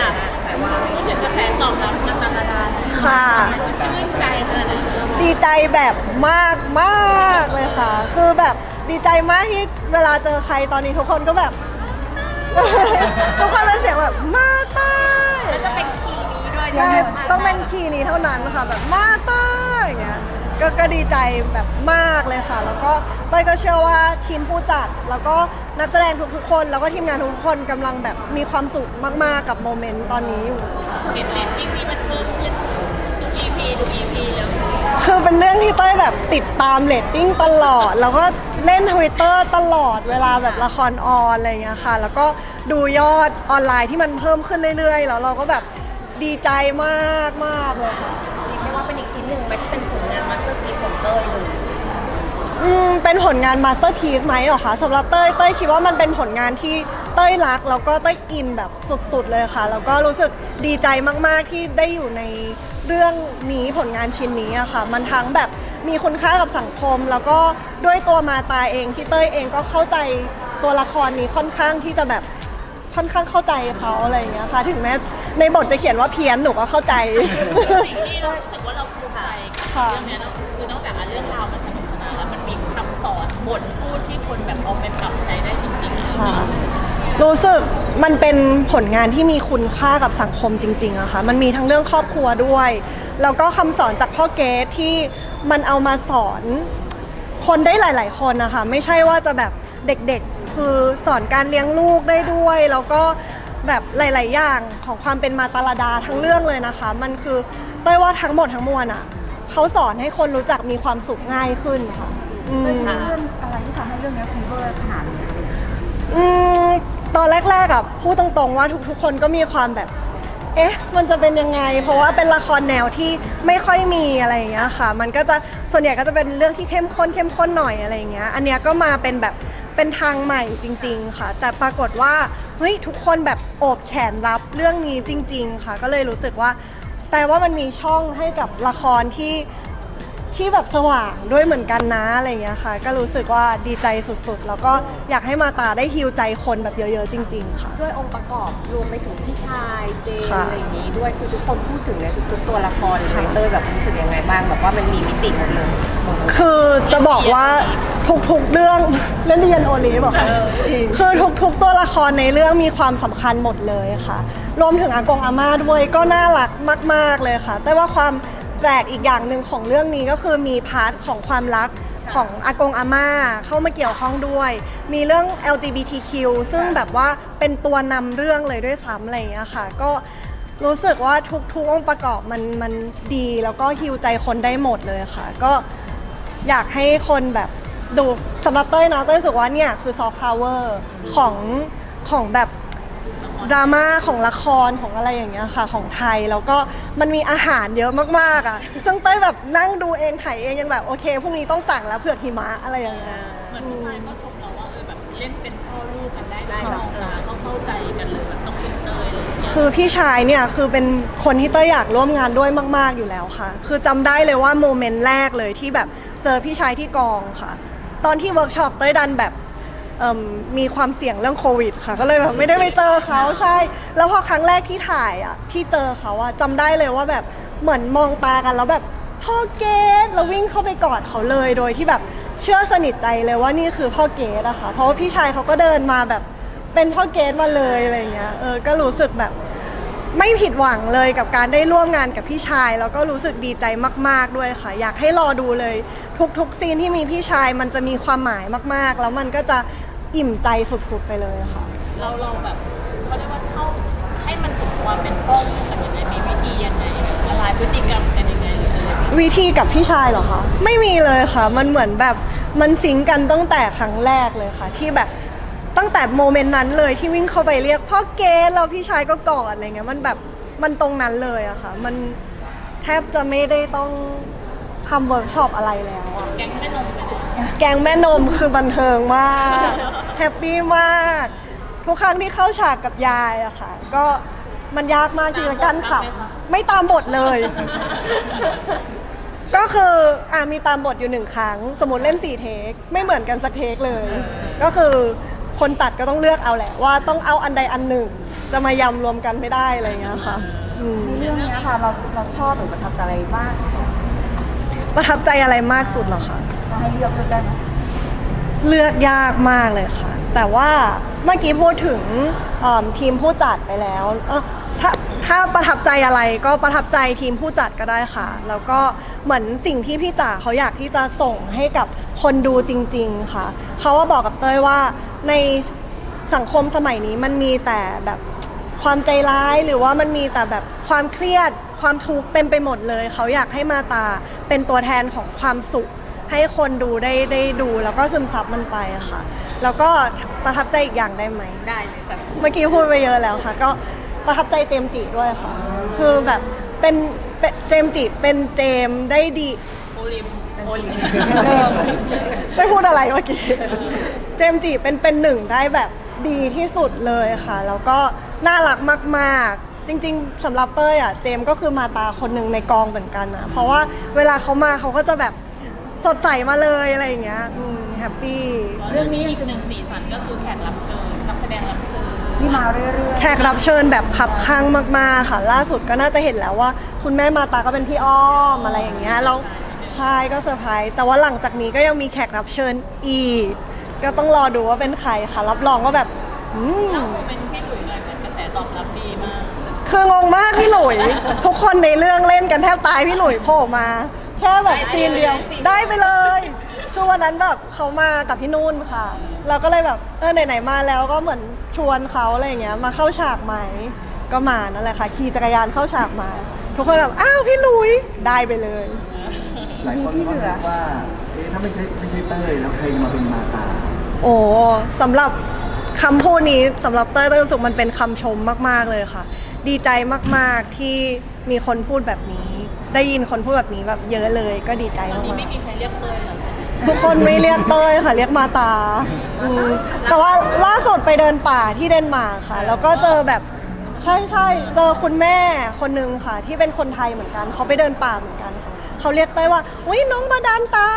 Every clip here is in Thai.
อะแต่ว่าพูดถึงกระแสตอบรับมาตาลาดาค่ะชื่นใจขนาดไหนดีใจแบบมากมากเลยค่ะ คือแบบดีใจมากที่เวลาเจอใครตอนนี้ทุกคนก็แบบ ทุกคนเป็นเสียงแบบมาเต้ยจะเป็นคีย์นี้ด้วยใช่ต้องเป็นคีย์นี้เท่านั้นค่ะแบบมาเต้ยอย่างเงี้ย ก็ก็ดีใจแบบมากเลยค่ะ แล้วก็เต้ยก็เชื่อว่าทีมผู้จัด แล้วก็นักแสดงทุกๆคน แล้วก็ทีมงานทุกคนกำลังแบบมีความสุขมากๆกับโมเมนต์ตอนนี้อยู่ เห็นเรตติ้งที่มันเพิ่มขึ้นทุก EP ทุก EP แล้วคือเป็นเรื่องที่เต้ยแบบติดตามเรตติ้งตลอด แล้วก็เล่นทวิตเตอร์ตลอดเวลาแบบละครออนอะไรอย่างเงี้ยค่ะ แล้วก็ดูยอดออนไลน์ที่มันเพิ่มขึ้นเรื่อยๆ แล้วเราก็แบบดีใจมากมาก นึงไหมที่เป็นผลงานมาสเตอร์พีซของเต้ยเลยอืมเป็นผลงานมาสเตอร์พีซไหมเหรอคะสำหรับเต้ยเต้ยคิดว่ามันเป็นผลงานที่เต้ยรักแล้วก็เต้ยอินแบบสุดๆเลยค่ะ แล้วก็รู้สึกดีใจมากๆที่ได้อยู่ในเรื่องนี้ผลงานชิ้นนี้อะค่ะ มันทั้งแบบมีคุณค่ากับสังคม แล้วก็ด้วยตัวมาตาเองที่เต้ยเองก็เข้าใจตัวละครนี้ค่อนข้างที่จะแบบ ค่อนข้างเข้าใจเขาอะไรอย่างเงี้ยค่ะ ถึงแม้ในบทจะเขียนว่าเพี้ยนหนูก็เข้าใจ สิ่งที่เรารู้สึกว่าเราภูมิใจกับค่ะเรื่องเนี้ยเนอะคือนอกจากเรื่องราวมันสนุกสนานแล้วมันมีคำสอนบทพูดที่คนแบบเอาไปปรับใช้ได้จริงๆอะค่ะ รู้สึกมันเป็นผลงานที่มีคุณค่ากับสังคมจริงๆอะค่ะ มันมีทั้งเรื่องครอบครัวด้วย แล้วก็คำสอนจากพ่อเกตที่มันเอามาสอนคนได้หลาย ๆ คนนะคะ ไม่ใช่ว่าจะแบบเด็กๆ คือสอนการเลี้ยงลูกได้ด้วย แล้วก็แบบหลาย ๆ อย่างของความเป็นมาตาลาดาทั้งเรื่องเลยนะคะ มันคือเต้ยว่าทั้งหมดทั้งมวลอะเขาสอนให้คนรู้จักมีความสุขง่ายขึ้นค่ะอืม เรื่องอะไรที่ทำให้เรื่องนี้ฟีเวอร์ขนาดนี้อืมตอนแรกๆอะพูดตรงๆว่าทุกๆ คนก็มีความแบบ เอ๊ะ มันจะเป็นยังไง เพราะว่าเป็นละครแนวที่ไม่ค่อยมีอะไรอย่างเงี้ยค่ะ มันก็จะส่วนใหญ่ก็จะเป็นเรื่องที่เข้มข้นเข้มข้นหน่อยอะไรอย่างเงี้ย อันเนี้ยก็มาเป็นแบบ เป็นทางใหม่จริง ๆ ค่ะ แต่ปรากฏว่าเฮ้ยทุกคนแบบโอบแขนรับเรื่องนี้จริง ๆ ค่ะ ก็เลยรู้สึกว่าแปลว่ามันมีช่องให้กับละครที่ ที่แบบสว่างด้วยเหมือนกันนะอะไรอย่างเงี้ยค่ะ ก็รู้สึกว่าดีใจสุดๆ แล้วก็อยากให้มาตาได้ฮิวใจคนแบบเยอะๆ จริง ๆ ค่ะ ด้วยองค์ประกอบรวมไปถึงพี่ชายเจมส์ค่ะ อะไรอย่างนี้ด้วยคือทุกคนพูดถึงในทุกๆตัวละครเลยเตอร์แบบรู้สึกยังไงบ้างแบบว่ามันมีมิติหมดเลยหมดเลยคือจะบอกว่าทุกๆเรื่อง เล่นเรียนโอลีบอกเออจริงคือทุกๆตัวละครในเรื่องมีความสำคัญหมดเลยค่ะ รวมถึงอากงอาม่าด้วยก็น่ารักมาก ๆเลยค่ะ แต่ว่าความ แปลกอีกอย่างหนึ่งของเรื่องนี้ก็คือมีพาร์ทของความรักของอากงอาม่าเข้ามาเกี่ยวข้องด้วย มีเรื่อง LGBTQ ซึ่งแบบว่าเป็นตัวนำเรื่องเลยด้วยซ้ำอะไรอย่างเงี้ยค่ะ ก็รู้สึกว่าทุกๆองค์ประกอบมันมันดีแล้วก็ฮิวใจคนได้หมดเลยค่ะ ก็อยากให้คนแบบดูสำหรับเต้ยนะเต้ยรู้สึกว่าเนี่ยคือซอฟต์พาวเวอร์ของของแบบ ดราม่าของละครของอะไรอย่างเงี้ยค่ะของไทยแล้วก็มันมีอาหารเยอะมากๆอะ ซึ่งเต้ยแบบนั่งดูเองถ่ายเองยังแบบโอเคพรุ่งนี้ต้องสั่งแล้วเผือกหิมะอะไรอย่างเงี้ยเหมือนผู้ชายก็ชมเราว่าเออแบบเล่นเป็นพ่อลูกกันได้ได้ออกมาเขาเข้าใจกันเลยแบบต้องเป็นเตยเลยคือพี่ชายเนี่ยคือเป็นคนที่เต้ยอยากร่วมงานด้วยมาก ๆอยู่แล้วค่ะ คือจำได้เลยว่าโมเมนต์แรกเลยที่แบบเจอพี่ชายที่กองค่ะ ตอนที่เวิร์กช็อปเต้ยดันแบบ เอิ่มมีความเสี่ยงเรื่องโควิดค่ะ ก็เลยแบบไม่ได้ไปเจอเขาใช่ แล้วพอครั้งแรกที่ถ่ายอะที่เจอเขาอะจำได้เลยว่าแบบเหมือนมองตากันแล้วแบบพ่อเกดแล้ววิ่งเข้าไปกอดเขาเลยโดยที่แบบเชื่อสนิทใจเลยว่านี่คือพ่อเกดอะค่ะเพราะว่าพี่ชายเขาก็เดินมาแบบเป็นพ่อเกดมาเลยอะไรเงี้ยเออก็รู้สึกแบบ ไม่ผิดหวังเลยกับการได้ร่วมงานกับพี่ชาย แล้วก็รู้สึกดีใจมาก ๆด้วยค่ะ อยากให้รอดูเลย ทุกๆซีนที่มีพี่ชายมันจะมีความหมายมากๆ แล้วมันก็จะ อิ่มใจสุดๆไปเลยค่ะ เราเราแบบเขาเรียกว่าเข้าให้มันสมความเป็นพ่อลูกกันยังไงมีวิธียังไงแบบละลายพฤติกรรมกันยังไงหรืออะไรวิธีกับพี่ชายเหรอคะไม่มีเลยค่ะ มันเหมือนแบบมันซิงก์กันตั้งแต่ครั้งแรกเลยค่ะ ที่แบบตั้งแต่โมเมนต์นั้นเลยที่วิ่งเข้าไปเรียกพ่อเกดแล้วพี่ชายก็กอดอะไรเงี้ยมันแบบมันตรงนั้นเลยอะค่ะ มันแทบจะไม่ได้ต้องทำเวิร์กช็อปอะไรแล้วอะ แก๊งแม่นมไปเลย แกงแม่นมคือบันเทิงมากแฮปปี้มาก ทุกครั้งที่เข้าฉากกับยายอะค่ะ ก็มันยากมากจริงๆกันค่ะไม่ตามบทเลย ก็คืออะมีตามบทอยู่หนึ่งครั้ง สมมติเล่นสี่เทค ไม่เหมือนกันสักเทคเลย ก็คือคนตัดก็ต้องเลือกเอาแหละ ว่าต้องเอาอันใดอันหนึ่งจจะมายำรวมกันไม่ได้อะไรอย่างเงี้ยค่ะอืม ในเรื่องเนี้ยค่ะเราเราชอบหรือประทับใจอะไรมากที่สุดประทับใจอะไรมากสุดเหรอคะ ให้เลือกด้วยได้ไหมเลือกยากมากเลยค่ะ แต่ว่าเมื่อกี้พูดถึงเอิ่มทีมผู้จัดไปแล้วเอ้อถ้าถ้าประทับใจอะไรก็ประทับใจทีมผู้จัดก็ได้ค่ะ แล้วก็เหมือนสิ่งที่พี่จ๋าเขาอยากที่จะส่งให้กับคนดูจริง ๆ ค่ะเขาว่าบอกกับเต้ยว่าในสังคมสมัยนี้มันมีแต่แบบความใจร้ายหรือว่ามันมีแต่แบบความเครียดความทุกข์เต็มไปหมดเลย เขาอยากให้มาตาเป็นตัวแทนของความสุข ให้คนดูได้ได้ดูแล้วก็ซึมซับมันไปอะค่ะ แล้วก็ประทับใจอีกอย่างได้ไหม ได้เลยจ้ะเมื่อกี้พูดไปเยอะแล้วค่ะ ก็ประทับใจเจมส์จิด้วยค่ะ คือแบบเป็นเป็นเจมส์จิเป็นเจมส์ได้ดี โอลิมโอลิมไม่พูดอะไรเมื่อกี้ เจมส์จิเป็นเป็นหนึ่งได้แบบดีที่สุดเลยค่ะ แล้วก็น่ารักมากๆ จริง ๆสำหรับเต้ยอะเจมส์ก็คือมาตาคนหนึ่งในกองเหมือนกันนะเพราะว่าเวลาเขามาเขาก็จะแบบ สดใสมาเลยอะไรอย่างเงี้ยแฮปปี้ เรื่องนี้อีกหนึ่งสีสันก็คือแขกรับเชิญนักแสดงรับเชิญที่มาเรื่อยแขกรับเชิญแบบขับข้างมากๆค่ะ ล่าสุดก็น่าจะเห็นแล้วว่า คุณแม่มาตาก็เป็นพี่อ้อมอะไรอย่างเงี้ยแล้วใช่ก็เซอร์ไพรส์แต่ว่าหลังจากนี้ก็ยังมีแขกรับเชิญอีก ก็ต้องรอดูว่าเป็นใครค่ะ รับรองว่าแบบอืมเล่าโมเมนต์พี่หลุยหน่อยเหมือนกระแสตอบรับดีมาก คืองงมากพี่หลุย ทุกคนในเรื่องเล่นกันแทบตายพี่หลุยโผล่มา แค่แบบซีนเดียว ได้ไปเลยคือวันนั้นแบบเขามากับพี่นุ่นค่ะ เราก็เลยแบบเออไหนๆมาแล้วก็เหมือนชวนเขาอะไรอย่างเงี้ยมาเข้าฉากไหมก็มานั่นแหละค่ะขี่จักรยานเข้าฉากมา ทุกคนแบบอ้าวพี่หลุยได้ไปเลย หลายคนก็คิดว่าเอ๊ะถ้าไม่ใช่ไม่ใช่เต้ยแล้วใครจะมาเป็นมาตาโอ้สำหรับคำพูดนี้สำหรับเต้ยเต้ยรู้สึกมันเป็นคำชมมาก ๆเลยค่ะ ดีใจมากๆที่มีคนพูดแบบนี้ ได้ยินคนพูดแบบนี้แบบเยอะเลยก็ดีใจตอนมานี้กไม่มีใครเรียกเตยหรอกใช่ไหมๆทุกคนไม่เรียกเต้ยค่ะเรียกมาตาอืมแต่ว่าล่าสุดไปเดินป่าที่เดนมาร์กค่ะ แล้วก็เจอแบบใช่ใช่เจอคุณแม่คนนึงค่ะ ที่เป็นคนไทยเหมือนกัน เขาไปเดินป่าเหมือนกันค่ะเขาเรียกเต้ยว่าอุ้ยน้องมาดานตา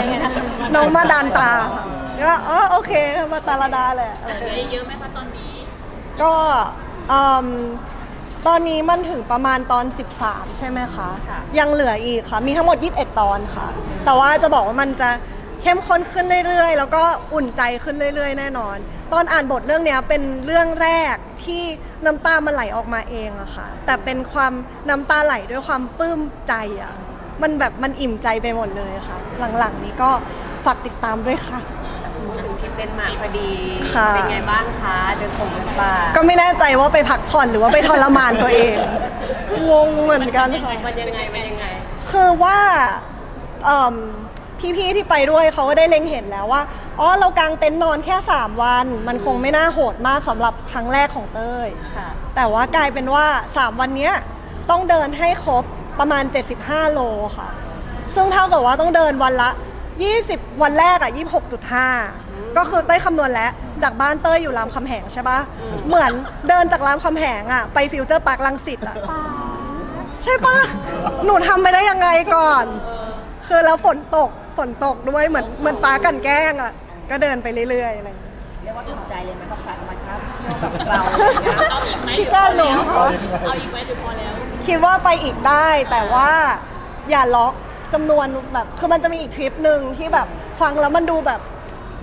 ยังไงนะคะน้องมาดานตาค่ะก็อ๋อโอเคมาตาลาดาแหละอะไรเหลืออีกเยอะไหมคะตอนนี้ก็อืม ตอนนี้มันถึงประมาณตอน 13 ใช่ไหมคะ ค่ะ ยังเหลืออีกค่ะ มีทั้งหมด 21 ตอนค่ะ แต่ว่าจะบอกว่ามันจะเข้มข้นขึ้นเรื่อยๆ แล้วก็อุ่นใจขึ้นเรื่อยๆ แน่นอน ตอนอ่านบทเรื่องเนี้ยเป็นเรื่องแรกที่น้ำตามันไหลออกมาเองอะค่ะ แต่เป็นความน้ำตาไหลด้วยความปลื้มใจอะมันแบบมันอิ่มใจไปหมดเลยค่ะ หลังๆนี้ก็ฝากติดตามด้วยค่ะพูดถึงทริป เดนมาร์กพอดีค่ะ เป็นไงบ้างคะเดินคงเดินป่าก็ไม่แน่ใจว่าไปพักผ่อนหรือว่าไปทรมานตัวเอง งงเหมือนกันค่ะ มันยังไงมันยังไง คือว่าเอิ่มพี่ๆที่ไปด้วยเขาก็ได้เล็งเห็นแล้วว่า อ๋อ เรากางเต็นท์นอนแค่ 3 วัน มันคงไม่น่าโหดมากสำหรับครั้งแรกของเต้ย ค่ะ แต่ว่ากลายเป็นว่า 3 วันเนี้ยต้องเดินให้ครบประมาณ 75 โลค่ะ ซึ่งเท่ากับว่าต้องเดินวันละ 20 วันแรกอะ26.5 ก็คือเต้ยคำนวณแล้วจากบ้านเต้ยอยู่รามคำแหงใช่ปะเหมือนเดินจากรามคำแหงอะไปฟิวเจอร์พาร์คลังสิตอะใช่ปะหนูทำไปได้ยังไงก่อน คือแล้วฝนตกฝนตกด้วยเหมือนเหมือนฟ้ากลันแกล้งอะก็เดินไปเรื่อยๆอะไรอย่างเงี้ยเรียกว่าถูกใจเลยไหมกับสายธรรมชาติเที่ยวแบบเราอย่างเงี้ยเอาอีกไหมหพี่รือพก้าอหนูแล้วเหรอเอาอีกไหมหรือพอแล้ว คิดว่าไปอีกได้แต่ว่าอย่าล็อกจำนวนแบบคือมันจะมีอีกทริปหนึ่งที่แบบฟังแล้วมันดูแบบ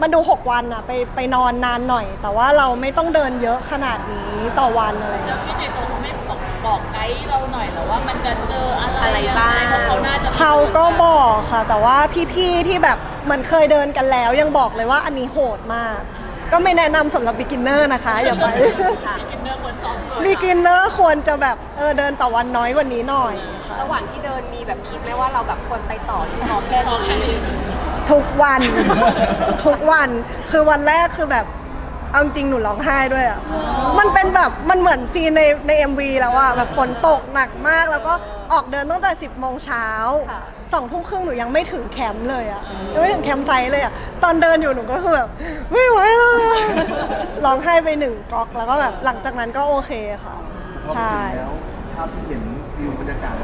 มันดู 6 วันอะไปไปนอนนานหน่อย แต่ว่าเราไม่ต้องเดินเยอะขนาดนี้ต่อวันอะไรอย่างแล้เงี้วยพี่ในตัวเขาไม่บอกบอกไกด์เราหน่อยเหรอว่ามันจะเจออะไรอะไรบ้าง เพราะเขาน่าจะเขาก็บอกค่ะ แต่ว่าพี่ๆที่แบบเหมันเคยเดินกันแล้ว ยังบอกเลยว่าอันนี้โหดมาก ก็ไม่แนะนำสำหรับ beginner นะคะ อย่าไปกินเนื้อควรซ้อมก่อน beginner ควรจะแบบเออเดินต่อวันน้อยกว่านี้หน่อยค่ะ ระหว่างที่เดินมีแบบคิดไหมว่าเราแบบควรไปต่อที่พอแค่พอแค่นี้นี้ ทุกวัน ทุกวันคือวันแรกคือแบบเอาจริงหนูร้องไห้ด้วยอะมันเป็นแบบมันเหมือนซีนในใน MV แล้วอะแบบฝนตกหนักมากแล้วก็ออกเดินตั้งแต่ 10โมงเช้าสองทุ่มครึ่งหนูยังไม่ถึงแคมป์เลยอะยังไม่ถึงแคมป์ไซต์เลยอะตอนเดินอยู่หนูก็คือแบบไม่ไหวแล้วร้องไห้ไปหนึ่งก๊อกแล้วก็แบบหลังจากนั้นก็โอเคค่ะพอไปใช่ถึงแล้วภาพที่เห็นวิวบรรยากาศมั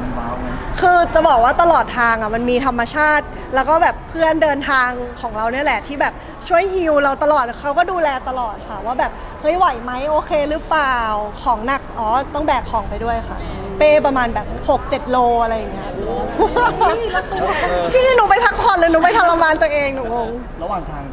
นว้าวไหม คือจะบอกว่าตลอดทางอะมันมีธรรมชาติ แล้วก็แบบเพื่อนเดินทางของเราเนี่ยแหละที่แบบช่วยฮิลเราตลอดเขาก็ดูแลตลอดค่ะ ว่าแบบเฮ้ยไหวไหมโอเคหรือเปล่าของหนักอ๋อต้องแบกของไปด้วยค่ะ เป้ประมาณแบบ6 7โลอะไรอย่างเงี้ยพี่หนูไปพักผ่อนเลยหนูไปทรมานตัวเองหนูงง ระหว่างทาง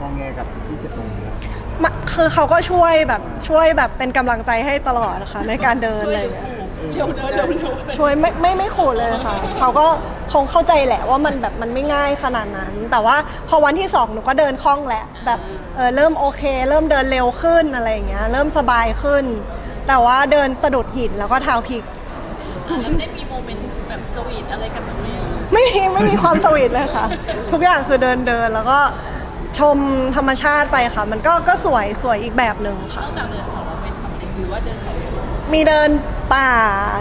มองแงกับที่เจ็ดโมงเนี่ยมาคือเขาก็ช่วยแบบช่วยแบบเป็นกำลังใจให้ตลอดนะคะในการเดินอะไรอย่างเงี้ย เร็วเดินเร็วเร็วช่วยไม่ไม่ไม่ขู่เลยค่ะ เขาก็คงเข้าใจแหละว่ามันแบบมันไม่ง่ายขนาดนั้น แต่ว่าพอวันที่สองหนูก็เดินคล่องแหละแบบเออเริ่มโอเค เริ่มเดินเร็วขึ้นอะไรอย่างเงี้ย เริ่มสบายขึ้น แต่ว่าเดินสะดุดหินแล้วก็เท้าพลิกแล้วได้มีโมเมนต์แบบสวีทอะไรกันแบบนี้ไม่มีไม่มีความสวีทเลยค่ะ ทุกอย่างคือเดินเดินแล้วก็ชมธรรมชาติไปค่ะ มันก็ก็สวยสวยอีกแบบหนึ่งนค่ะอกจากเดิน มีเดินป่า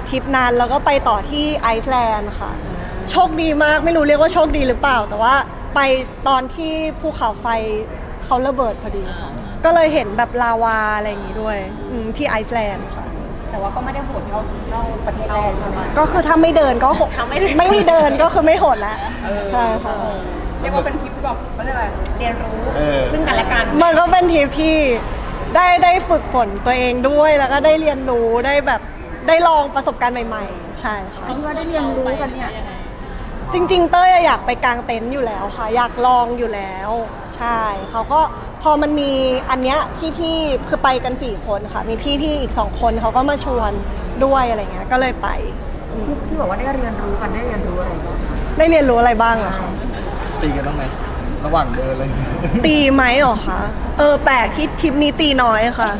ทริปนั้นแล้วก็ไปต่อที่ไอซ์แลนด์ค่ะ โชคดีมากไม่รู้เรียกว่าโชคดีหรือเปล่า แต่ว่าไปตอนที่ภูเขาไฟเขาระเบิดพอดีค่ะ ก็เลยเห็นแบบลาวาอะไรอย่างงี้ด้วยอืมที่ไอซ์แลนด์ค่ะ แต่ว่าก็ไม่ได้โหดเท่าเท่าประเทศแรกใช่ไหม ก็คือถ้าไม่เดินก็หดถ้าไม่เดิน ไม่มีเดินก็คือไม่หดแล้วใช่ค่ะ เรียกว่าเป็นทริปที่แบบเขาเรียกอะไรเรียนรู้ซึ่งกันและกัน มันก็เป็นทริปที่ ได้ได้ฝึกฝนตัวเองด้วยแล้วก็ได้เรียนรู้ได้แบบได้ลองประสบการณ์ใหม่ ๆ ใช่ค่ะ ที่ว่าได้เรียนรู้กันเนี่ยจริงๆ เต้ยอยากไปกางเต็นท์อยู่แล้วค่ะ อยากลองอยู่แล้ว ใช่ เขาก็พอมันมีอันเนี้ยพี่ๆคือไปกันสี่คนค่ะ มีพี่ๆอีกสองคนเขาก็มาชวนด้วยอะไรเงี้ยก็เลยไปที่ที่บอกว่าได้เรียนรู้กันได้เรียนรู้อะไรบ้างได้เรียนรู้อะไรบ้างอะคะตีกันบ้างไหม ระหว่างเดินอะไรอย่างเงี้ยตีไหมเหรอคะเออแปลกที่ทริปนี้ตีน้อยค่ะ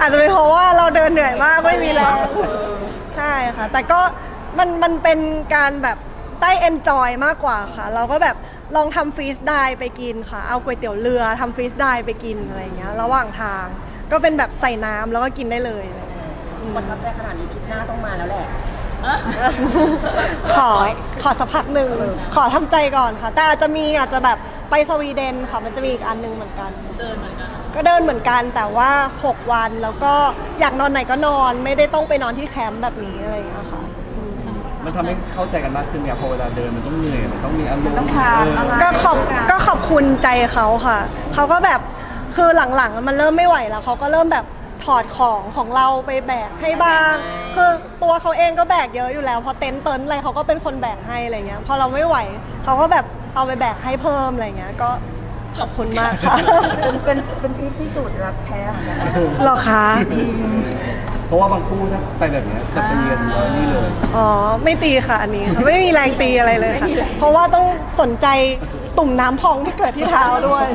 อาจจะเป็นเพราะว่าเราเดินเหนื่อยมากไม่มีแรงใช่ค่ะ แต่ก็มันมันเป็นการแบบได้เอนจอยมากกว่าค่ะ เราก็แบบลองทำฟรีสไดไปกินค่ะ เอาก๋วยเตี๋ยวเรือทำฟรีสไดไปกินอะไรอย่างเงี้ยระหว่างทาง ก็เป็นแบบใส่น้ำแล้วก็กินได้เลยอะไรอย่างเงี้ยประทับใจขนาดนี้ทริปหน้าต้องมาแล้วแหละ ขอขอสักพักหนึ่งขอทำใจก่อนค่ะ แต่อาจจะมีอาจจะแบบ ไปสวีเดนค่ะมันจะมีอีกอันหนึงเหมือนกัน เดินเหมือนกันก็เดินเหมือนกันแต่ว่า 6 วันแล้วก็อยากนอนไหนก็นอนไม่ได้ต้องไปนอนที่แคมป์แบบนี้อะไรอย่างเงี้ยค่ะมันทำให้เข้าใจกันมากขึ้นเนี่ยพอเวลาเดินมันต้องเหนื่อยมันต้องมีอารมณ์ต้องทานเอออะไร ก็ขอบก็ขอบคุณใจเขาค่ะเขาก็แบบคือหลังๆมันเริ่มไม่ไหวแล้วเขาก็เริ่มแบบถอดของของเราไปแบกให้บ้าง คือตัวเขาเองก็แบกเยอะอยู่แล้วพอเต็นท์เตินท์อะไรเขาก็เป็นคนแบกให้อะไรเงี้ยพอเราไม่ไหวเขาก็แบบ เอาไปแบกให้เพิ่มอะไรเงี้ยก็ขอบคุณมากค่ะ เป็นเป็นเป็นทริปพิสูจน์รักแท้เหมือนกันหรอคะเพราะว่าบางคู่ถ้าไปแบบเนี้ยจะไปเรียนเออนี่เลย อ๋อไม่ตีค่ะอันนี้ค่ะไม่มีแรงตีอะไรเลยค่ะ เพราะว่าต้องสนใจตุ่มน้ำพองที่เกิดที่เท้าด้วย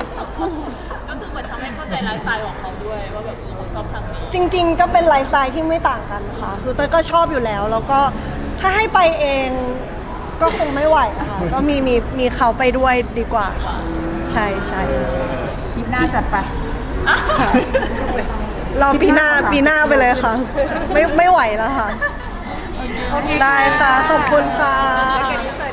ก็คือเหมือนทำให้เข้าใจไลฟ์สไตล์ของเขาด้วยว่าแบบเออเขาชอบทางนี้จริง ๆ ก็เป็นไลฟ์สไตล์ที่ไม่ต่างกันค่ะคือเต้ยก็ชอบอยู่แล้ว แล้วก็ถ้าให้ไปเอง ก็คงไม่ไหวอะค่ะ ก็มีมีมีเขาไปด้วยดีกว่าค่ะ ใช่ใช่ทริปหน้าจัดไปรอปีหน้าปีหน้าไปเลยค่ะ ไม่ไม่ไหวแล้วค่ะ ได้ค่ะ ขอบคุณค่ะ